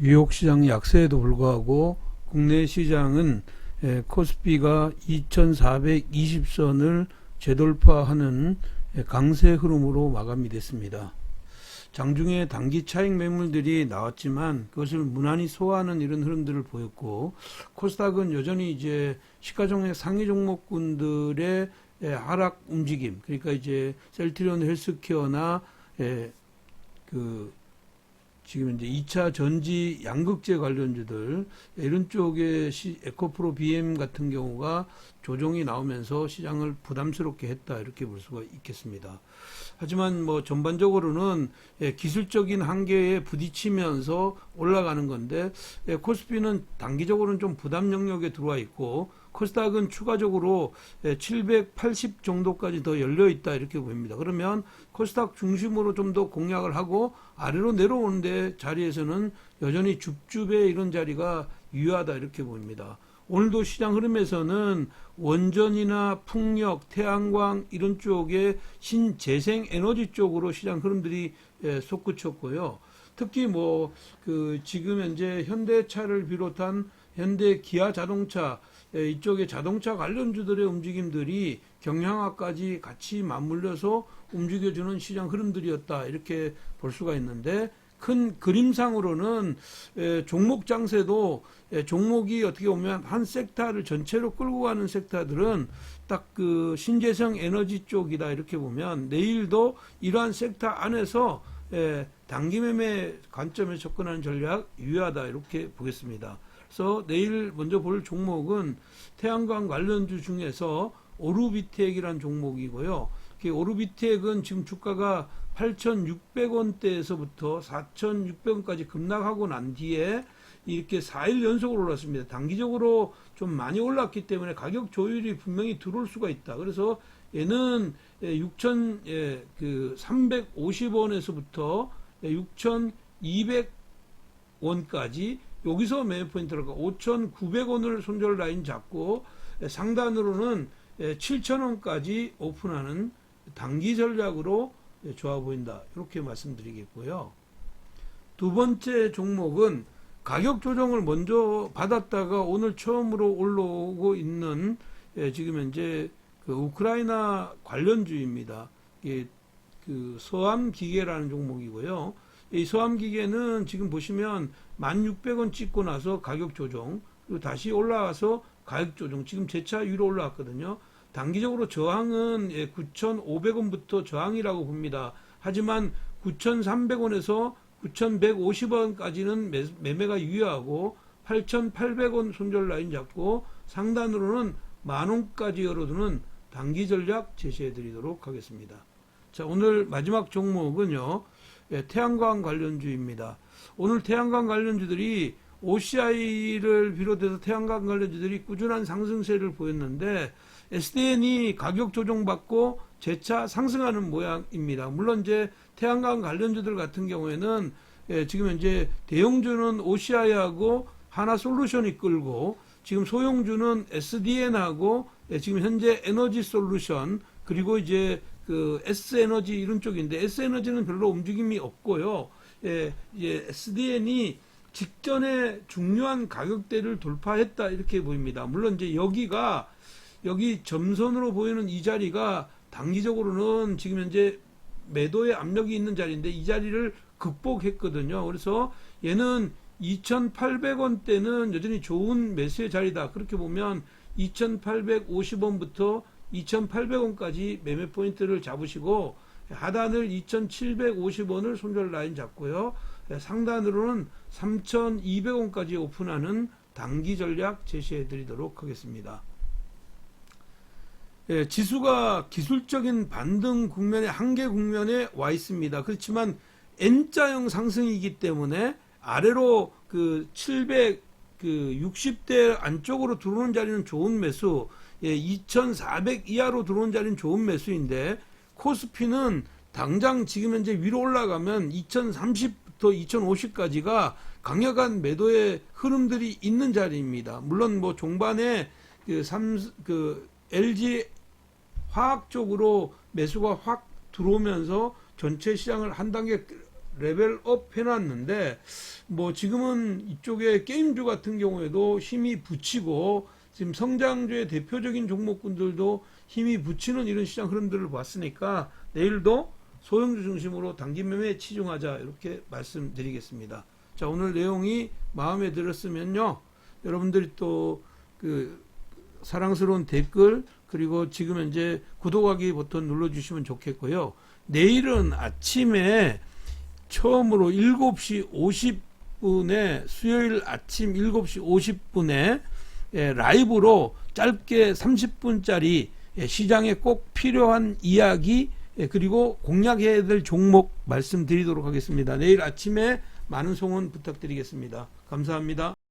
뉴욕 시장 약세에도 불구하고 국내 시장은 에, 코스피가 2420선을 재돌파하는 에, 강세 흐름으로 마감이 됐습니다. 장중에 단기 차익 매물들이 나왔지만 그것을 무난히 소화하는 이런 흐름들을 보였고 코스닥은 여전히 이제 시가총액 상위 종목군들의 에, 하락 움직임 그러니까 이제 셀트리온 헬스케어나 에, 그 지금 이제 2차 전지 양극재 관련주들 이런 쪽에 시, 에코프로 BM 같은 경우가 조정이 나오면서 시장을 부담스럽게 했다 이렇게 볼 수가 있겠습니다. 하지만 뭐 전반적으로는 예, 기술적인 한계에 부딪히면서 올라가는 건데 예, 코스피는 단기적으로는 좀 부담 영역에 들어와 있고 코스닥은 추가적으로 예, 780 정도까지 더 열려 있다 이렇게 보입니다. 그러면 코스닥 중심으로 좀 더 공략을 하고 아래로 내려오는데 자리에서는 여전히 줍줍의 이런 자리가 유효하다 이렇게 보입니다. 오늘도 시장 흐름에서는 원전이나 풍력, 태양광 이런 쪽에 신재생 에너지 쪽으로 시장 흐름들이 예, 솟구쳤고요. 특히 뭐 그 지금 현재 현대차를 비롯한 현대 기아 자동차 예, 이쪽에 자동차 관련주들의 움직임들이 경량화까지 같이 맞물려서 움직여주는 시장 흐름들이었다. 이렇게 볼 수가 있는데 큰 그림상으로는 에, 종목 장세도 에, 종목이 어떻게 보면 한 섹터를 전체로 끌고 가는 섹터들은 딱 그 신재생 에너지 쪽이다. 이렇게 보면 내일도 이러한 섹터 안에서 에, 단기 매매 관점에 접근하는 전략 유효하다. 이렇게 보겠습니다. 그래서 내일 먼저 볼 종목은 태양광 관련주 중에서 오르비텍이라는 종목이고요. 그 오르비텍은 지금 주가가 8,600원대에서부터 4,600원까지 급락하고 난 뒤에 이렇게 4일 연속으로 올랐습니다. 단기적으로 좀 많이 올랐기 때문에 가격 조율이 분명히 들어올 수가 있다. 그래서 얘는 6,000, 예, 그 350원에서부터 6,200원까지 여기서 매매 포인트가 5,900원을 손절 라인 잡고 상단으로는 7,000원까지 오픈하는 단기 전략으로 좋아 보인다. 이렇게 말씀드리겠고요. 두 번째 종목은 가격 조정을 먼저 받았다가 오늘 처음으로 올라오고 있는 예, 지금 현재 그 우크라이나 관련주입니다. 예, 그 서암 기계라는 종목이고요. 이 서암 기계는 지금 보시면 1,600원 찍고 나서 가격 조정 그리고 다시 올라와서 가격 조정 지금 재차 위로 올라왔거든요. 단기적으로 저항은 9,500원부터 저항이라고 봅니다. 하지만 9,300원에서 9,150원까지는 매매가 유효하고 8,800원 손절 라인 잡고 상단으로는 만원까지 열어두는 단기 전략 제시해 드리도록 하겠습니다. 자, 오늘 마지막 종목은요. 예, 태양광 관련주입니다. 오늘 태양광 관련주들이 OCI를 비롯해서 태양광 관련주들이 꾸준한 상승세를 보였는데 SDN이 가격 조정받고 재차 상승하는 모양입니다. 물론 이제 태양광 관련주들 같은 경우에는 예, 지금 현재 대형주는 OCI하고 하나솔루션이 끌고 지금 소형주는 SDN하고 예, 지금 현재 에너지 솔루션 그리고 이제 그 S에너지 이런 쪽인데 S에너지는 별로 움직임이 없고요. 예, 예, SDN이 직전에 중요한 가격대를 돌파했다 이렇게 보입니다. 물론 이제 여기가 여기 점선으로 보이는 이 자리가 단기적으로는 지금 현재 매도의 압력이 있는 자리인데 이 자리를 극복했거든요. 그래서 얘는 2,800원대는 여전히 좋은 매수의 자리다. 그렇게 보면 2,850원부터 2,800원까지 매매 포인트를 잡으시고 하단을 2,750원을 손절 라인 잡고요. 상단으로는 3,200원까지 오픈하는 단기 전략 제시해 드리도록 하겠습니다. 예, 지수가 기술적인 반등 국면에 한계 국면에 와 있습니다. 그렇지만 N자형 상승이기 때문에 아래로 그 700, 그 60대 안쪽으로 들어오는 자리는 좋은 매수, 예, 2,400 이하로 들어오는 자리는 좋은 매수인데 코스피는 당장 지금 현재 위로 올라가면 2030부터 2050까지가 강력한 매도의 흐름들이 있는 자리입니다. 물론 뭐 종반에 그, 삼, 그 LG 화학 쪽으로 매수가 확 들어오면서 전체 시장을 한 단계 레벨업 해놨는데 뭐 지금은 이쪽에 게임주 같은 경우에도 힘이 붙이고 지금 성장주의 대표적인 종목군들도 힘이 붙이는 이런 시장 흐름들을 봤으니까 내일도 소형주 중심으로 단기 매매에 치중하자 이렇게 말씀드리겠습니다. 자 오늘 내용이 마음에 들었으면요 여러분들이 또 그 사랑스러운 댓글 그리고 지금 현재 구독하기 버튼 눌러주시면 좋겠고요. 내일은 아침에 처음으로 7시 50분에 수요일 아침 7시 50분에 예, 라이브로 짧게 30분짜리 예, 시장에 꼭 필요한 이야기 예, 그리고 공략해야 될 종목 말씀드리도록 하겠습니다. 내일 아침에 많은 송원 부탁드리겠습니다. 감사합니다.